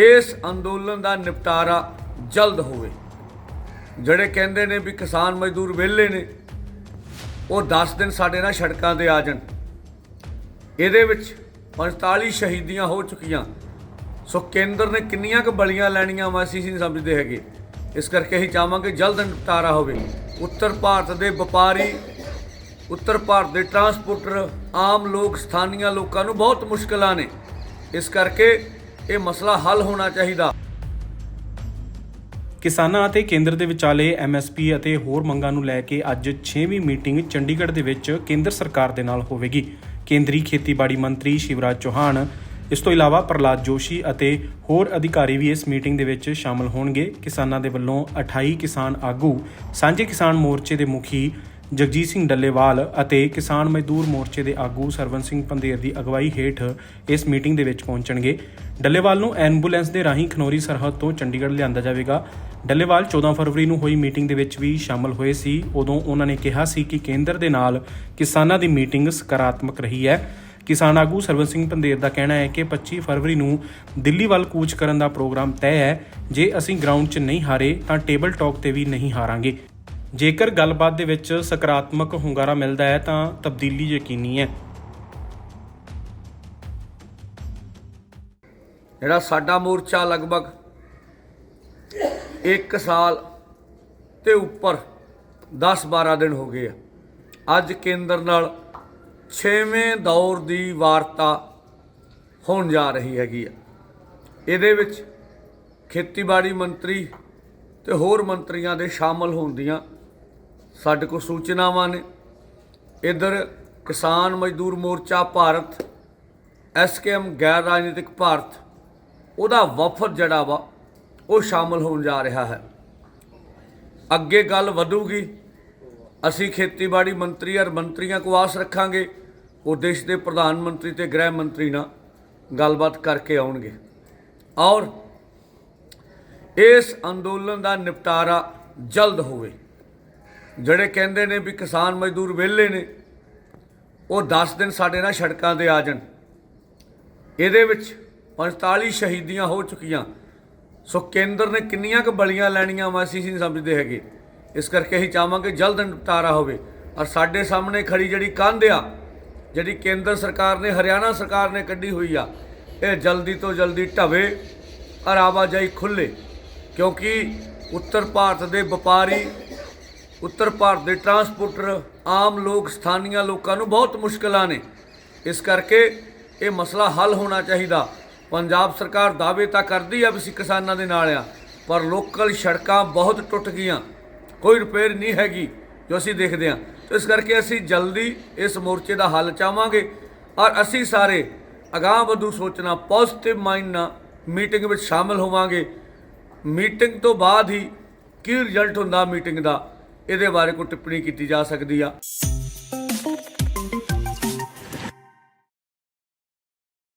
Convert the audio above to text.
ਇਸ ਅੰਦੋਲਨ ਦਾ ਨਿਪਟਾਰਾ ਜਲਦ ਹੋਵੇ। ਜਿਹੜੇ ਕਹਿੰਦੇ ਨੇ ਵੀ ਕਿਸਾਨ ਮਜ਼ਦੂਰ ਵਿਹਲੇ ਨੇ, ਉਹ 10 ਦਿਨ ਸਾਡੇ ਨਾਲ ਸੜਕਾਂ ਤੇ ਆ ਜਾਣ। ਇਹਦੇ ਵਿੱਚ 45 ਸ਼ਹੀਦੀਆਂ ਹੋ ਚੁੱਕੀਆਂ। ਸੋ ਕੇਂਦਰ ਨੇ ਕਿੰਨੀਆਂ ਕੁ ਬਲੀਆਂ ਲੈਣੀਆਂ ਵਾ ਅਸੀਂ ਨਹੀਂ ਸਮਝਦੇ ਹੈਗੇ। ਇਸ ਕਰਕੇ ਅਸੀਂ ਚਾਹਾਂਗੇ ਜਲਦ ਨਿਪਟਾਰਾ ਹੋਵੇ। ਉੱਤਰ ਭਾਰਤ ਦੇ ਵਪਾਰੀ, ਉੱਤਰ ਭਾਰਤ ਦੇ ਟਰਾਂਸਪੋਰਟਰ, ਆਮ ਲੋਕ, ਸਥਾਨੀਆਂ ਲੋਕਾਂ ਨੂੰ ਬਹੁਤ ਮੁਸ਼ਕਲਾਂ ਨੇ। ਇਸ ਕਰਕੇ ਇਹ ਮਸਲਾ ਹੱਲ ਹੋਣਾ ਚਾਹੀਦਾ। ਕਿਸਾਨਾਂ ਅਤੇ ਕੇਂਦਰ ਦੇ ਵਿਚਾਲੇ ਐਮਐਸਪੀ ਅਤੇ ਹੋਰ ਮੰਗਾਂ ਨੂੰ ਲੈ ਕੇ ਅੱਜ 6ਵੀਂ ਮੀਟਿੰਗ ਚੰਡੀਗੜ੍ਹ ਦੇ ਵਿੱਚ ਕੇਂਦਰ ਸਰਕਾਰ ਦੇ ਨਾਲ ਹੋਵੇਗੀ। ਕੇਂਦਰੀ ਖੇਤੀਬਾੜੀ ਮੰਤਰੀ ਸ਼ਿਵਰਾਜ ਚੌਹਾਨ, ਇਸ ਤੋਂ ਇਲਾਵਾ ਪ੍ਰਲਾਦ ਜੋਸ਼ੀ ਅਤੇ ਹੋਰ ਅਧਿਕਾਰੀ ਵੀ ਇਸ ਮੀਟਿੰਗ ਦੇ ਵਿੱਚ ਸ਼ਾਮਲ ਹੋਣਗੇ। ਕਿਸਾਨਾਂ ਦੇ ਵੱਲੋਂ 28 ਕਿਸਾਨ ਆਗੂ, ਸਾਂਝੇ ਕਿਸਾਨ ਮੋਰਚੇ ਦੇ ਮੁਖੀ ਜਗਜੀਤ ਸਿੰਘ ਡੱਲੇਵਾਲ ਅਤੇ ਕਿਸਾਨ ਮਜ਼ਦੂਰ ਮੋਰਚੇ ਦੇ ਆਗੂ ਸਰਵਨ ਸਿੰਘ ਪੰਦੇਰ ਦੀ ਅਗਵਾਈ ਹੇਠ ਇਸ ਮੀਟਿੰਗ ਦੇ ਵਿੱਚ ਪਹੁੰਚਣਗੇ। ਡੱਲੇਵਾਲ ਨੂੰ ਐਂਬੂਲੈਂਸ ਦੇ ਰਾਹੀਂ ਖਨੌਰੀ ਸਰਹੱਦ ਤੋਂ ਚੰਡੀਗੜ੍ਹ ਲਿਆਂਦਾ ਜਾਵੇਗਾ। ਡੱਲੇਵਾਲ 14 ਫਰਵਰੀ ਨੂੰ ਹੋਈ ਮੀਟਿੰਗ ਦੇ ਵਿੱਚ ਵੀ ਸ਼ਾਮਲ ਹੋਏ ਸੀ। ਉਦੋਂ ਉਹਨਾਂ ਨੇ ਕਿਹਾ ਸੀ ਕਿ ਕੇਂਦਰ ਦੇ ਨਾਲ ਕਿਸਾਨਾਂ ਦੀ ਮੀਟਿੰਗ ਸਕਾਰਾਤਮਕ ਰਹੀ ਹੈ। ਕਿਸਾਨ ਆਗੂ ਸਰਵਨ ਸਿੰਘ ਪੰਦੇਰ ਦਾ ਕਹਿਣਾ ਹੈ ਕਿ 25 ਫਰਵਰੀ ਨੂੰ ਦਿੱਲੀ ਵੱਲ ਕੂਚ ਕਰਨ ਦਾ ਪ੍ਰੋਗਰਾਮ ਤੈਅ ਹੈ। ਜੇ ਅਸੀਂ ਗਰਾਊਂਡ 'ਚ ਨਹੀਂ ਹਾਰੇ ਤਾਂ ਟੇਬਲ ਟਾਕ ਤੇ ਵੀ ਨਹੀਂ ਹਾਰਾਂਗੇ। ਜੇਕਰ ਗੱਲਬਾਤ ਦੇ ਵਿੱਚ ਸਕਾਰਾਤਮਕ ਹੁੰਗਾਰਾ ਮਿਲਦਾ ਹੈ, ਤਾਂ ਤਬਦੀਲੀ ਯਕੀਨੀ ਹੈ। ਜਿਹੜਾ ਸਾਡਾ ਮੋਰਚਾ ਲਗਭਗ 1 ਸਾਲ ਤੇ ਉੱਪਰ 10-12 ਦਿਨ ਹੋ ਗਏ ਆ। ਅੱਜ ਕੇਂਦਰ ਨਾਲ 6ਵੇਂ ਦੌਰ ਦੀ ਵਾਰਤਾ ਹੋਣ ਜਾ ਰਹੀ ਹੈਗੀ ਆ। ਇਹਦੇ ਵਿੱਚ ਖੇਤੀਬਾੜੀ ਮੰਤਰੀ ਤੇ ਹੋਰ ਮੰਤਰੀਆਂ ਦੇ ਸ਼ਾਮਲ ਹੋਣ ਦੀਆਂ ਸਾਡੇ ਕੋਲ ਸੂਚਨਾਵਾਂ ਨੇ। ਇਧਰ ਕਿਸਾਨ ਮਜ਼ਦੂਰ ਮੋਰਚਾ ਭਾਰਤ ਐਸਕੇਐਮ ਗੈਰ ਰਾਜਨੀਤਿਕ ਭਾਰਤ, ਉਹਦਾ ਵਫਦ ਜਿਹੜਾ ਵਾ, ਉਹ ਸ਼ਾਮਲ ਹੋਣ ਜਾ ਰਿਹਾ ਹੈ। ਅੱਗੇ ਗੱਲ ਵਧੂਗੀ। ਅਸੀਂ ਖੇਤੀਬਾੜੀ ਮੰਤਰੀ ਔਰ ਮੰਤਰੀਆਂ ਕੋ ਆਸ ਰੱਖਾਂਗੇ, ਉਹ ਦੇਸ਼ ਦੇ ਪ੍ਰਧਾਨ ਮੰਤਰੀ ਤੇ ਗ੍ਰਹਿ ਮੰਤਰੀ ਨਾਲ ਗੱਲਬਾਤ ਕਰਕੇ ਆਉਣਗੇ। ਔਰ ਇਸ ਅੰਦੋਲਨ ਦਾ ਨਿਪਟਾਰਾ ਜਲਦ ਹੋਵੇ। ਜਿਹੜੇ ਕਹਿੰਦੇ ਨੇ ਵੀ ਕਿਸਾਨ ਮਜ਼ਦੂਰ ਵਿਹਲੇ ਨੇ, ਉਹ 10 ਦਿਨ ਸਾਡੇ ਨਾਲ ਸੜਕਾਂ ਤੇ ਆ ਜਾਣ। ਇਹਦੇ ਵਿੱਚ 45 ਸ਼ਹੀਦੀਆਂ ਹੋ ਚੁੱਕੀਆਂ। ਸੋ ਕੇਂਦਰ ਨੇ ਕਿੰਨੀਆਂ ਕੁ ਬਲੀਆਂ ਲੈਣੀਆਂ ਵਾ ਅਸੀਂ ਨਹੀਂ ਸਮਝਦੇ ਹੈਗੇ। ਇਸ ਕਰਕੇ ਅਸੀਂ ਚਾਹਾਂਗੇ ਜਲਦ ਨਿਪਟਾਰਾ ਹੋਵੇ। ਔਰ ਸਾਡੇ ਸਾਹਮਣੇ ਖੜੀ ਜਿਹੜੀ ਕੰਧ ਆ, ਜਿਹੜੀ ਕੇਂਦਰ ਸਰਕਾਰ ਨੇ, ਹਰਿਆਣਾ ਸਰਕਾਰ ਨੇ ਕੱਢੀ ਹੋਈ ਆ, ਇਹ ਜਲਦੀ ਤੋਂ ਜਲਦੀ ਢਵੇ ਔਰ ਆਵਾਜਾਈ ਖੁੱਲੇ। ਕਿਉਂਕਿ ਉੱਤਰ ਭਾਰਤ ਦੇ ਵਪਾਰੀ ਉੱਤਰ ਭਾਰਤ ਦੇ ਟਰਾਂਸਪੋਰਟਰ ਆਮ ਲੋਕ, ਸਥਾਨੀਆਂ ਲੋਕਾਂ ਨੂੰ ਬਹੁਤ ਮੁਸ਼ਕਲਾਂ ਨੇ। ਇਸ ਕਰਕੇ ਇਹ ਮਸਲਾ ਹੱਲ ਹੋਣਾ ਚਾਹੀਦਾ। ਪੰਜਾਬ ਸਰਕਾਰ ਦਾਅਵੇ ਤਾਂ ਕਰਦੀ ਆ ਵੀ ਅਸੀਂ ਕਿਸਾਨਾਂ ਦੇ ਨਾਲ ਆ, ਪਰ ਲੋਕਲ ਸੜਕਾਂ ਬਹੁਤ ਟੁੱਟ ਗਈਆਂ। ਕੋਈ ਰਿਪੇਅਰ ਨਹੀਂ ਹੈਗੀ ਜੋ ਅਸੀਂ ਦੇਖਦੇ ਹਾਂ ਇਸ ਕਰਕੇ ਅਸੀਂ ਜਲਦੀ ਇਸ ਮੋਰਚੇ ਦਾ ਹੱਲ ਚਾਹਾਂਗੇ ਔਰ ਅਸੀਂ ਸਾਰੇ ਅਗਾਂਹ ਵਧੂ ਸੋਚਣਾ ਪੋਜ਼ਿਟਿਵ ਮਾਈਂਡ ਨਾਲ ਮੀਟਿੰਗ ਵਿੱਚ ਸ਼ਾਮਲ ਹੋਵਾਂਗੇ। ਮੀਟਿੰਗ ਤੋਂ ਬਾਅਦ ਹੀ ਕੀ ਰਿਜ਼ਲਟ ਹੁੰਦਾ ਮੀਟਿੰਗ ਦਾ? ਇਹਦੇ ਬਾਰੇ ਕੋਈ ਟਿੱਪਣੀ ਕੀਤੀ ਜਾ ਸਕਦੀ ਆ।